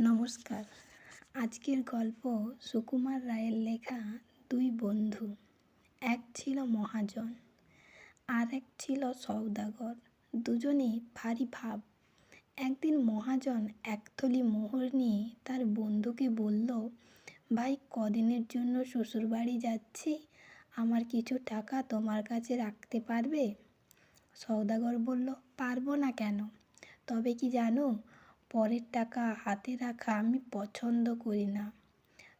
নমস্কার। আজকের গল্প সুকুমার রায়ের লেখা দুই বন্ধু, এক ছিল মহাজন আর এক ছিল সওদাগর। দুজনেই ভারী ভাব। একদিন মহাজন একথলি মোহর নিয়ে তার বন্ধুকে বলল, ভাই, কদিনের জন্য শ্বশুরবাড়ি যাচ্ছি। আমার কিছু টাকা তোমার কাছে রাখতে পারবে? সওদাগর বলল, পারব না কেন? তবে কি জানো পরের টাকা হাতে রাখা আমি পছন্দ করি না।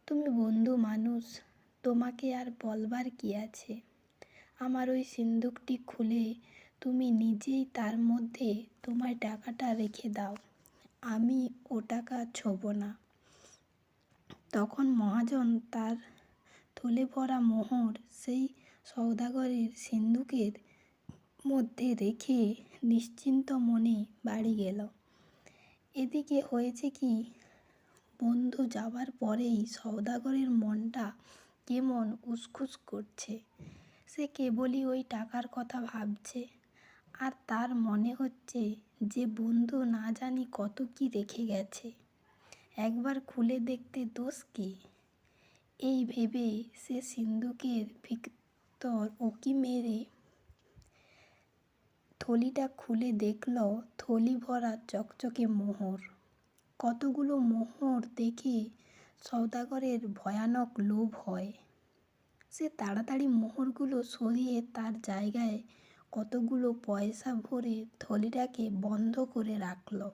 তুমি বন্ধু মানুষ, তোমাকে আর বলবার কি আছে? আমার ওই সিন্দুকটি খুলে তুমি নিজেই তার মধ্যে তোমার টাকাটা রেখে দাও। আমি ও টাকা ছোব না। তখন মহাজন তার থলে ভরা মোহর সেই সওদাগরের সিন্দুকের মধ্যে রেখে নিশ্চিন্ত মনে বাড়ি গেল। এদিকে হয়েছে কি? বন্ধু যাবার পরেই সওদাগরের মনটা কেমন উসখুস করছে। সে কেবলই ওই টাকার কথা ভাবছে। আর তার মনে হচ্ছে যে বন্ধু না জানি কত কি রেখে গেছে। একবার খুলে দেখতে দোষ কি? এই ভেবে সে সিন্দুকের ভিতর উকি মেরে থলিটা খুলে দেখল, থলি ভরা চকচকে মোহর। কতগুলো মোহর দেখে সওদাগরের ভয়ানক লোভ হয়। সে তাড়াতাড়ি মোহরগুলো সরিয়ে তার জায়গায় কতগুলো পয়সা ভরে থলিটাকে বন্ধ করে রাখল।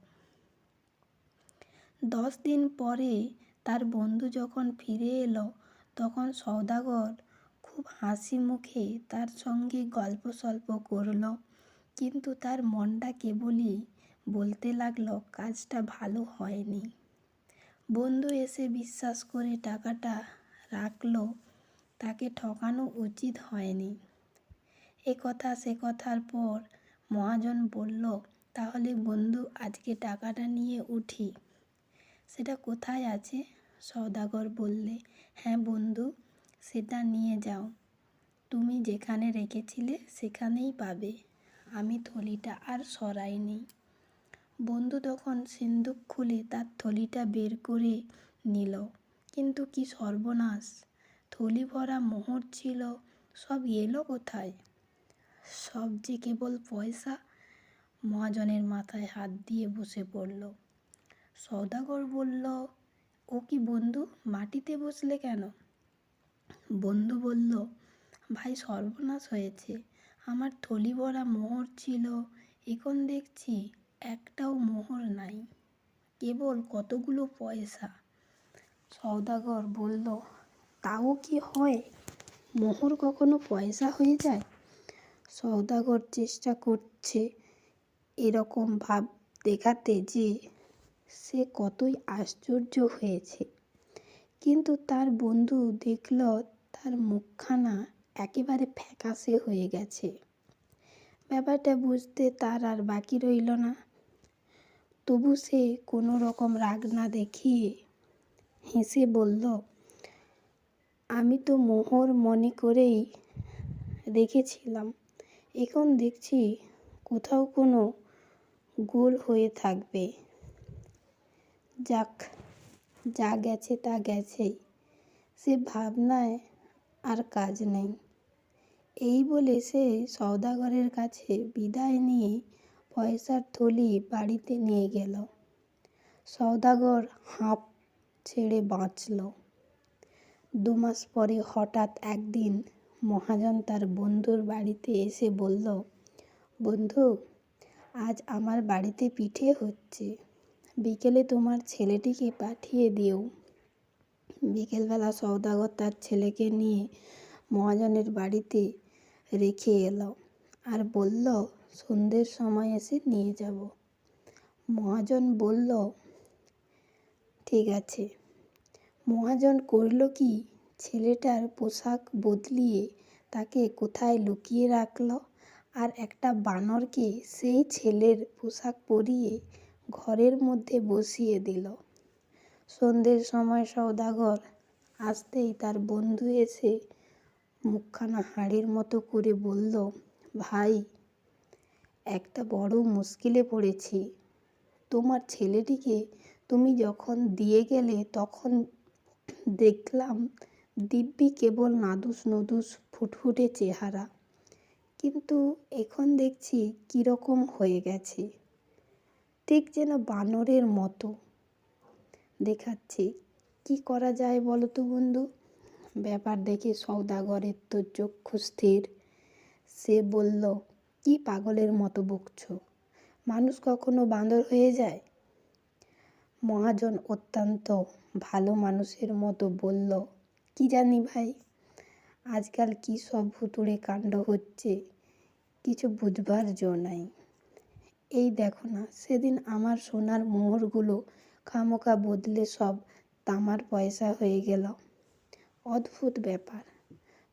দশ দিন পরে তার বন্ধু যখন ফিরে এলো, তখন সওদাগর খুব হাসি মুখে তার সঙ্গে গল্প সল্প করল। কিন্তু তার মনটা কেবলই বলতে লাগল, কাজটা ভালো হয়নি। বন্ধু এসে বিশ্বাস করে টাকাটা রাখল, তাকে ঠকানো উচিত হয়নি। এ কথা, সে কথার পর মহাজন বলল, তাহলে বন্ধু, আজকে টাকাটা নিয়ে উঠি। সেটা কোথায় আছে? সওদাগর বললে হ্যাঁ বন্ধু, সেটা নিয়ে যাও। তুমি যেখানে রেখেছিলে সেখানেই পাবে। আমি থলিটা আর সরাইনি বন্ধু তখন সিন্দুক খুলে তার থলিটা বের করে নিল। কিন্তু কি সর্বনাশ, থলি ভরা মোহর ছিল, সব এলো কোথায়? সব যে কেবল পয়সা, মহাজনের মাথায় হাত দিয়ে বসে পড়ল। সৌদাগর বলল, ও কি বন্ধু, মাটিতে বসলে কেন? বন্ধু বলল, ভাই, সর্বনাশ হয়েছে। আমার থলি ভরা মোহর ছিল, এখন দেখছি একটাও মোহর নাই। কেবল কতগুলো পয়সা? সওদাগর বলল, তাও কি হয়? মোহর কখনো পয়সা হয়ে যায়? সওদাগর চেষ্টা করছে এরকম ভাব দেখাতে যে সে কতই আশ্চর্য হয়েছে। কিন্তু তার বন্ধু দেখল তার মুখখানা একেবারে ফ্যাকাশে হয়ে গেছে। ব্যাপারটা বুঝতে তার আর বাকি রইল না। তবু সে কোনো রকম রাগ না দেখিয়ে হেসে বলল, আমি তো মোহর মনে করেই রেখেছিলাম এখন দেখছি কোথাও কোনো গোল হয়ে থাকবে। যাক, যা গেছে তা গেছেই। সে ভাবনায় আর কাজ নেই। এই বলে সে সওদাগরের কাছে বিদায় নিয়ে পয়সার থলি বাড়িতে নিয়ে গেল। সওদাগর হাঁপ ছেড়ে বাঁচল। দু মাস পরে হঠাৎ একদিন মহাজন তার বন্ধুর বাড়িতে এসে বলল, বন্ধু, আজ আমার বাড়িতে পিঠে হচ্ছে। বিকেলে তোমার ছেলেটিকে পাঠিয়ে দিও। বিকেলবেলা সওদাগর তার ছেলেকে নিয়ে মহাজনের বাড়িতে রেখে এলো আর বলল, সন্ধ্যের সময় এসে নিয়ে যাব। মহাজন বলল, ঠিক আছে। মহাজন করল কি? ছেলেটার পোশাক বদলিয়ে তাকে কোথায় লুকিয়ে রাখল? আর একটা বানরকে সেই ছেলের পোশাক পরিয়ে ঘরের মধ্যে বসিয়ে দিল। সন্ধ্যের সময় সওদাগর আসতেই তার বন্ধু এসে মুখখানা হাড়ির মতো করে বলল, ভাই, একটা বড় মুশকিলে পড়েছি। তোমার ছেলেটিকে তুমি যখন দিয়ে গেলে তখন দেখলাম দিব্যি কেবল নাদুস নুদুস ফুটফুটে চেহারা। কিন্তু এখন দেখছি কীরকম হয়ে গেছে। ঠিক যেন বানরের মতো। দেখাচ্ছে, কি করা যায় বলো তো বন্ধু? ব্যাপার দেখে সৌদাগরের তো চক্ষু স্থির সে বলল, কি পাগলের মতো বকছো? মানুষ কখনো বাঁদর হয়ে যায়? মহাজন অত্যন্ত ভালো মানুষের মতো বলল, কি জানি ভাই, আজকাল কী সব ভুতুড়ে কাণ্ড হচ্ছে, কিছু বুঝবার জো নাই। এই দেখো না, সেদিন আমার সোনার মোহরগুলো খামোকা বদলে সব তামার পয়সা হয়ে গেল। অদ্ভুত ব্যাপার।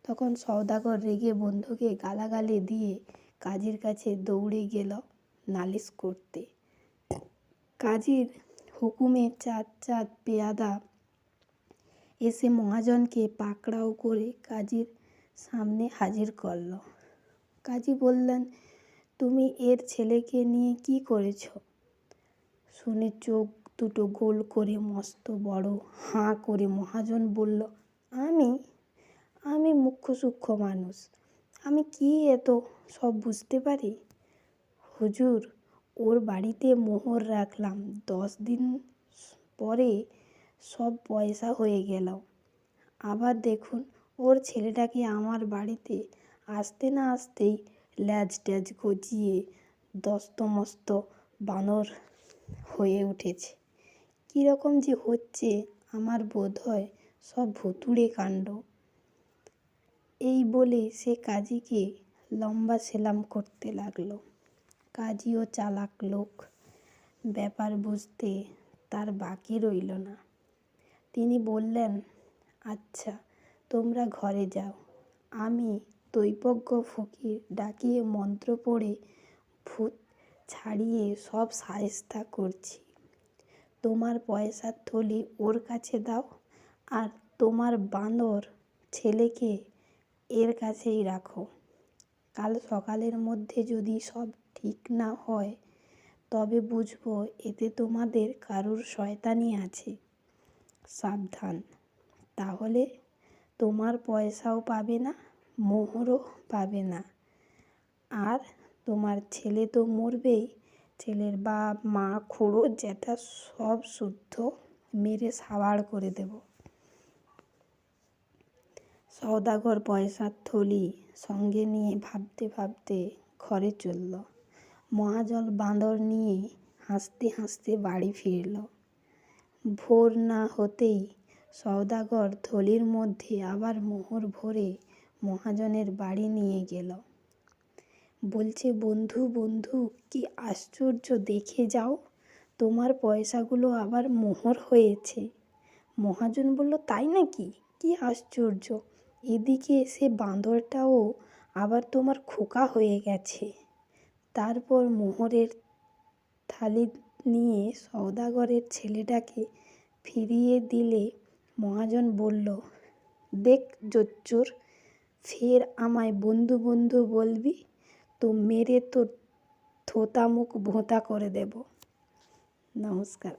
তখন সওদাগর রেগে বন্ধুকে গালাগালি দিয়ে কাজীর কাছে দৌড়ে গেল নালিশ করতে। কাজীর হুকুমে চাঁদ চাঁদ পেয়াদা এসে মহাজনকে পাকড়াও করে কাজীর সামনে হাজির করল। কাজী বললেন, তুমি এর ছেলেকে নিয়ে কি করেছ? শুনে চোখ দুটো গোল করে মস্ত বড় হাঁ করে মহাজন বলল আমি আমি মুখ্য সূক্ষ্ম মানুষ। আমি কি এত সব বুঝতে পারি? হুজুর, ওর বাড়িতে মোহর রাখলাম। দশ দিন পরে সব পয়সা হয়ে গেল। আবার দেখুন, ওর ছেলেটাকে আমার বাড়িতে আসতে না আসতেই ল্যাজ ট্যাজ গজিয়ে দস্তমস্ত বানর হয়ে উঠেছে। কীরকম যে হচ্ছে আমার বোধ হয় সব ভুতুড়ে কাণ্ড। এই বলে সে কাজীকে লম্বা সেলাম করতে লাগল। কাজীও চালাক লোক। ব্যাপার বুঝতে তার বাকি রইল না। তিনি বললেন আচ্ছা তোমরা ঘরে যাও। আমি দৈবজ্ঞ ফকির ডাকিয়ে মন্ত্র পড়ে ভূত ছাড়িয়ে সব সায়স্তা করছি। তোমার পয়সার থলি ওর কাছে দাও। আর তোমার বাঁদর ছেলেকে এর কাছেই রাখো। কাল সকালের মধ্যে যদি সব ঠিক না হয়, তবে বুঝব এতে তোমাদের কারুর শয়তানি আছে। সাবধান। তাহলে তোমার পয়সাও পাবে না, মোহরও পাবে না। আর তোমার ছেলে তো মরবেই। ছেলের বাপ, মা, খুড়ো, জ্যাঠা সব শুদ্ধ মেরে সাবাড় করে দেব। সওদাগর পয়সার থলি সঙ্গে নিয়ে ভাবতে ভাবতে ঘরে চলল। মহাজল বাঁদর নিয়ে হাসতে হাসতে বাড়ি ফিরল। ভোর না হতেই সওদাগর থলির মধ্যে আবার মোহর ভরে মহাজনের বাড়ি নিয়ে গেল। বলছে, বন্ধু বন্ধু, কি আশ্চর্য, দেখে যাও, তোমার পয়সাগুলো আবার মোহর হয়েছে। মহাজন বলল, তাই নাকি? কি আশ্চর্য! এদিকে সে বাঁদরটাও আবার তোমার খোকা হয়ে গেছে। তারপর মোহরের থালি নিয়ে সওদাগরের ছেলেটাকে ফিরিয়ে দিলে মহাজন বলল, দেখ জোচ্চোর, ফের আমায় বন্ধু বন্ধু বলবি, তো মেরে তোর থোতা মুখ ভোঁতা করে দেব। নমস্কার।